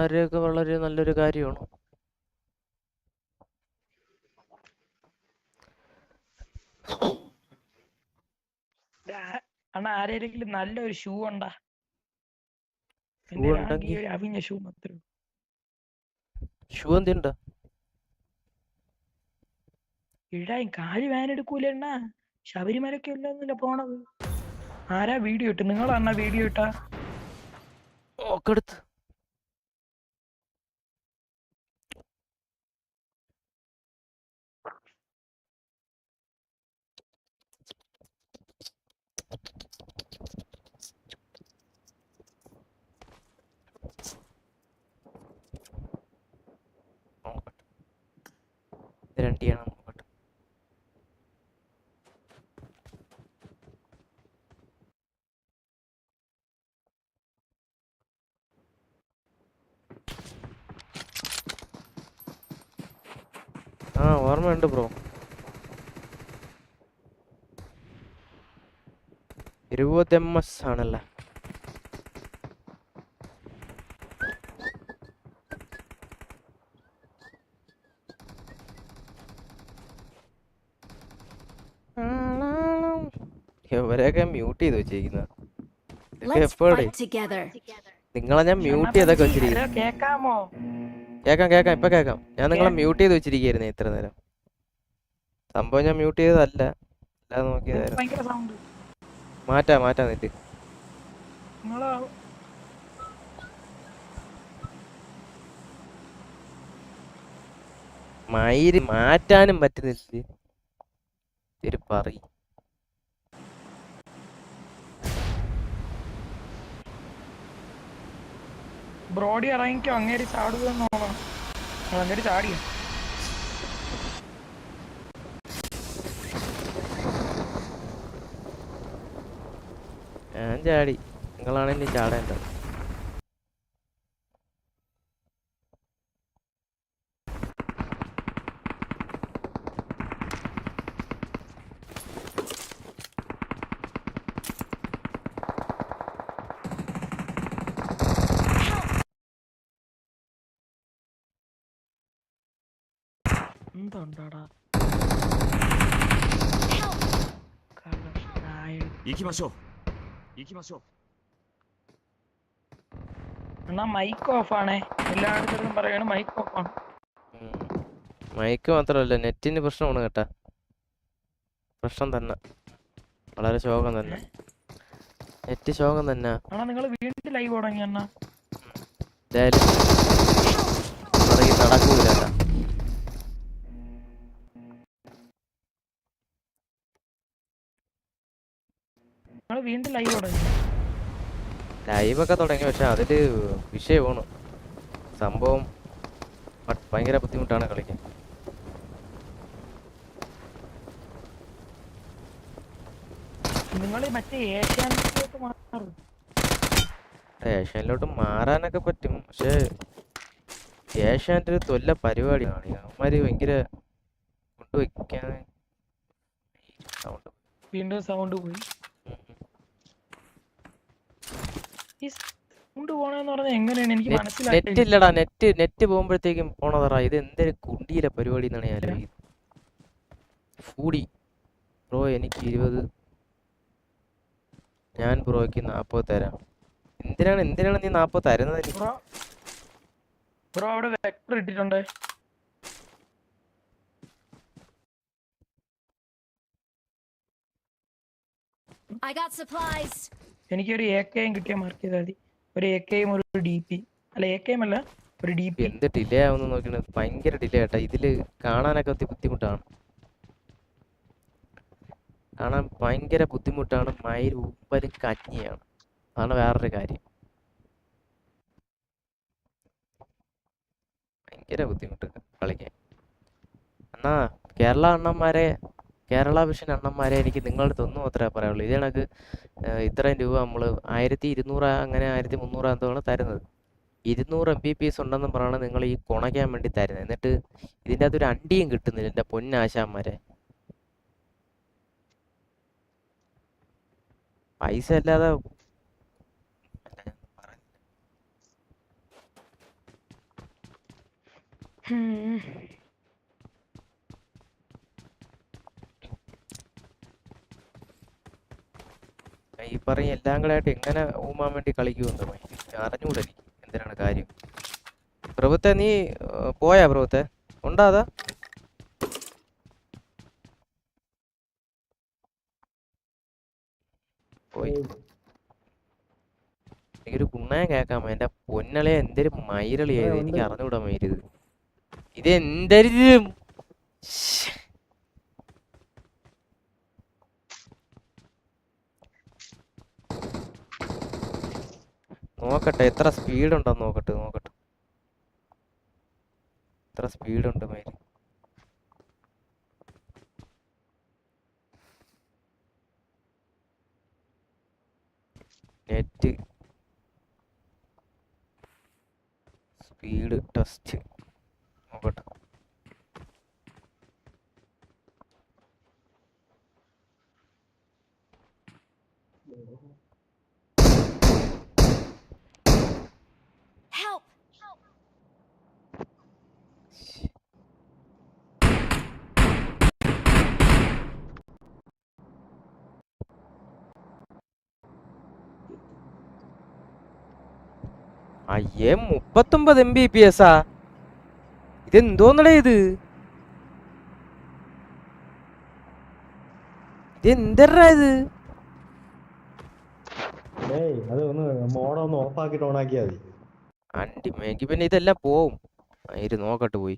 ആരെയൊക്കെ വളരെ നല്ലൊരു കാര്യമാണ്. അണ്ണാ ആരെങ്കിലും നല്ലൊരു ഷൂ ഉണ്ടാ? അവിഞ്ഞ ഷൂ മാത്രമേ ഷൂ എന്തുണ്ട്? കാൽ പോണത്? ആരാ വീഡിയോ ഇട്ട്? നിങ്ങളാണ വീഡിയോ ഇട്ടാ? നോക്കെടുത്ത് നോക്കട്ടെ ഇത് രണ്ടിയാണ് നോക്കട്ടെ ആ ഓർമ്മയുണ്ട് ബ്രോ. ഇരുപത് എം എസ് ആണല്ലേ? ഇവരെയൊക്കെ മ്യൂട്ട് ചെയ്ത് വെച്ചിരിക്കുന്നത് ഇതൊക്കെ Let's എപ്പോഴേ നിങ്ങളെ ഞാൻ മ്യൂട്ട് ചെയ്തൊക്കെ വെച്ചിരിക്കുന്നു. കേക്കാമോ? കേക്കാം കേക്കാം ഇപ്പൊ കേക്കാം ഞാൻ നിങ്ങളെ മ്യൂട്ട് ചെയ്ത് വെച്ചിരിക്കുകയായിരുന്നു ഇത്ര നേരം. സംഭവം ഞാൻ മ്യൂട്ട് ചെയ്തതല്ല. അല്ലാതെ നോക്കിയതായിരുന്നു. മാറ്റാ മാറ്റാ നെറ്റ്. മയിര് മാറ്റാനും പറ്റുന്നില്ല. ഒരു പറയും ബ്രോഡി ഇറങ്ങിക്കോ അങ്ങേരി ചാടുക ചാടിയ ചാടിയോ ഞാൻ ചാടി. നിങ്ങളാണ് ഇനി ചാടേണ്ടത്. എന്തുണ്ടോടാ? മൈക്ക് ഓഫ് ആണേ. മൈക്ക് ഓഫ് മൈക്ക് നെറ്റിന് പ്രശ്നമാണ് കേട്ടാ. പ്രശ്നം തന്നെ. വളരെ ശോകം തന്നെ. നെറ്റ് ശോകം തന്നെ. നിങ്ങൾ വീണ്ടും ലൈവ് തുടങ്ങിയെന്നാ എന്തായാലും വീണ്ടും ലൈവ് തുടങ്ങി. ഒക്കെ തുടങ്ങി പക്ഷെ അതിൽ വിഷയമാണ് സംഭവം ഭയങ്കര ബുദ്ധിമുട്ടാണ് കളിക്കാൻ. നിങ്ങൾ മറ്റേ ഏഷ്യാനെറ്റിലോട്ട് മാറും. ഏഷ്യാനിലോട്ട് മാറാനൊക്കെ പറ്റും പക്ഷെ ഏഷ്യാന്റെ ഒരു തൊല്ല പരിപാടിയാണ് അവന്മാര് ഭയങ്കര കൊണ്ടുവയ്ക്കാൻ സൗണ്ട് വീണ്ടും സൗണ്ട് പോയി. ഈ സൗണ്ട് പോണെന്ന് പറഞ്ഞാൽ എങ്ങനെയാണ്? എനിക്ക് നെറ്റ് ഇല്ലടാ നെറ്റ് നെറ്റ് പോകുമ്പോഴത്തേക്കും പോണതറാ ഇത് എന്തൊരു കുണ്ടിയിലെ പരിപാടി എന്നാണ് ഞാൻ ഫൂടി. ബ്രോ എനിക്ക് ഇരുപത്. ഞാൻ ബ്രോയ്ക്ക് നാപ്പത് തരാം. എന്തിനാണ് എന്തിനാണ് നീ നാപ്പത് തരുന്നത് ബ്രോ ബ്രോ അവിടെ വെക്ടർ ഇട്ടിട്ടുണ്ട്. I got supplies. എനിക്കൊരു എ കെയും കിട്ടിയാൽ മാർക്ക് ചെയ്താൽ മതി. ഒരു എ കെയും ഒരു ഡി പി അല്ല എ കെയും അല്ല ഒരു ഡി പി എന്ത് ഡിലേ ആവുന്ന നോക്കണത് ഭയങ്കര ഡിലേ ആട്ടാ. ഇതിൽ കാണാനൊക്കെ ബുദ്ധിമുട്ടാണ്. കാണാൻ ഭയങ്കര ബുദ്ധിമുട്ടാണ്. മയിൽ ഉപ്പലും കഞ്ഞിയാണ്. അതാണ് വേറൊരു കാര്യം. ഭയങ്കര ബുദ്ധിമുട്ട് കളിക്കാൻ. എന്നാ കേരള അണ്ണന്മാരെ കേരള വിഷൻ അണ്ണന്മാരെ എനിക്ക് നിങ്ങളുടെ അടുത്ത് ഒന്നും മാത്രമേ പറയുള്ളൂ ഇത് ഇത്രയും രൂപ നമ്മൾ ആയിരത്തി ഇരുന്നൂറ് അങ്ങനെ ആയിരത്തി മുന്നൂറ് എന്തോണ് തരുന്നത്. ഇരുന്നൂറ് എം ബി പി എസ് ഉണ്ടെന്ന് പറയണം നിങ്ങൾ ഈ കുണയ്ക്കാൻ വേണ്ടി തരുന്നത്. എന്നിട്ട് ഇതിന്റെ അകത്തൊരു അണ്ടിയും കിട്ടുന്നില്ല എന്റെ പൊന്നാശാന്മാരെ. പൈസ അല്ലാതെ അല്ല, ഈ പറയും എല്ലാം കൂടെ ആയിട്ട് എങ്ങനെ ഊമാൻ വേണ്ടി കളിക്കുമെന്ന് അറിഞ്ഞൂടെ എനിക്ക് എന്തിനാണ് കാര്യം? പ്രഭുത്തെ നീ പോയാ പ്രഭുത്തെ? ഉണ്ടാതാ പോയി. എനിക്കൊരു കുണ്ണയം കേക്കാമോ എന്റെ പൊന്നളെ എന്തൊരു മൈരളിയായത് എനിക്ക് അറിഞ്ഞുകൂടാ മയിരത് ഇത്. എന്തരിത് നോക്കട്ടെ എത്ര സ്പീഡ് ഉണ്ടെന്ന് നോക്കട്ടെ നോക്കട്ടെ. എത്ര സ്പീഡ് ഉണ്ട് മയിൽ നെറ്റ്. Speed test. നോക്കട്ടെ. അയ്യേ മുപ്പത്തൊമ്പത് എം ബി പി എസാ ഇതെന്തോന്നടേ ഇത്? ഇതെന്തരാ ഇത്? അത് ഒന്ന് മതി. അണ്ടി ഇതെല്ലാം പോവും. ഇരു നോക്കട്ടെ പോയി.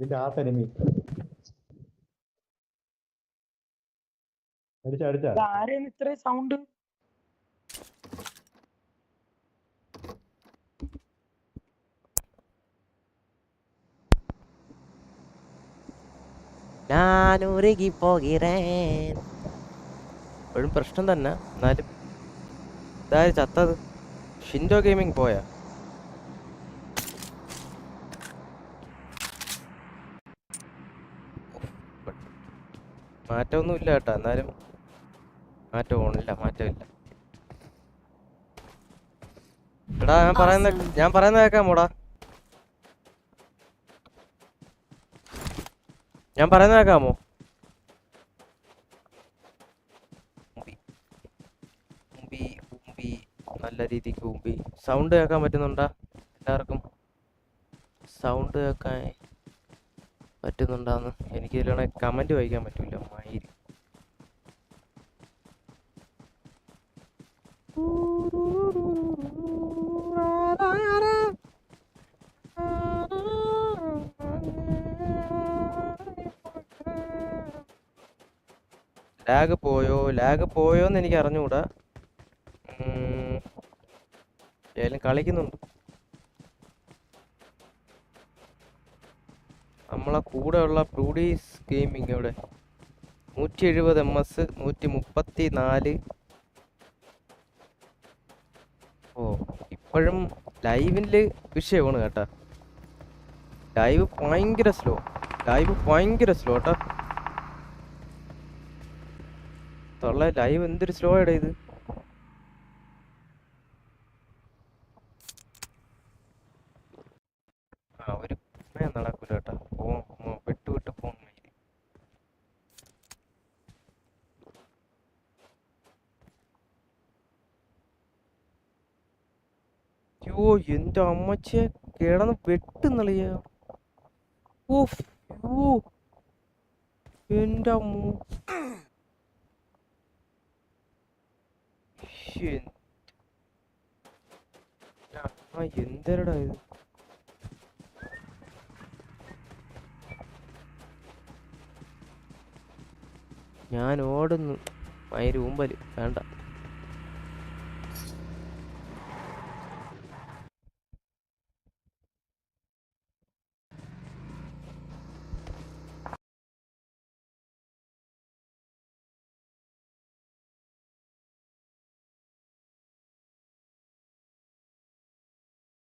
ഇതിന്റെ ആ എനിമി അടിച്ച അടിച്ച. ഇത്രയും സൗണ്ട് ഞാൻ ഉരുകി പോകിറേൻ എപ്പോഴും പ്രശ്നം തന്നെ. എന്നാലും ഇതായത് ചത്തത്? ഷിൻഡോ ഗെയിമിംഗ് പോയാ? മാറ്റമൊന്നും ഇല്ല കേട്ടോ. എന്നാലും മാറ്റം ഓണില്ല മാറ്റമില്ല. എടാ ഞാൻ പറയുന്ന. ഞാൻ പറയുന്ന കേൾക്കാമോടാ? ഞാൻ പറയുന്ന ഉമ്പി. നല്ല രീതിക്ക് ഉമ്പി. സൗണ്ട് കേൾക്കാൻ പറ്റുന്നുണ്ടാ? എല്ലാവർക്കും? സൗണ്ട് കേൾക്കാൻ പറ്റുന്നുണ്ടാന്ന്. എനിക്ക് ഇതിലാണ് കമന്റ് വായിക്കാൻ പറ്റൂല. മയിരി ലാഗ് പോയോ? ലാഗ് പോയോന്ന് എനിക്ക് അറിഞ്ഞുകൂടാ ഏതായാലും കളിക്കുന്നുണ്ട്. നമ്മളെ കൂടെയുള്ള പ്രൂഡീസ് ഗെയിമിംഗ് ഇവിടെ നൂറ്റി എഴുപത് എം എസ് നൂറ്റി മുപ്പത്തി നാല് ഓ ഇപ്പോഴും ലൈവിൽ വിഷയമാണ് കേട്ടോ. ലൈവ് ഭയങ്കര സ്ലോ ലൈവ് ഭയങ്കര സ്ലോ കേട്ടാ. തൊള്ള ലൈവ് എന്തൊരു സ്ലോ ആടാ ഇത് ആ ഒരു സമയം നടക്കൂല കേട്ടോ. പോ മോ- വിട്ട് വിട്ട് പോകുന്നു യോ എന്റെ അമ്മച്ചിയെ കിടന്ന് വെട്ടുന്നളിയ. ഓഫ് യോ എന്റെ അമ്മ എന്തരടാ ഇത്? ഞാൻ ഓടുന്നു. മയിര് ഊമ്പൽ വേണ്ട.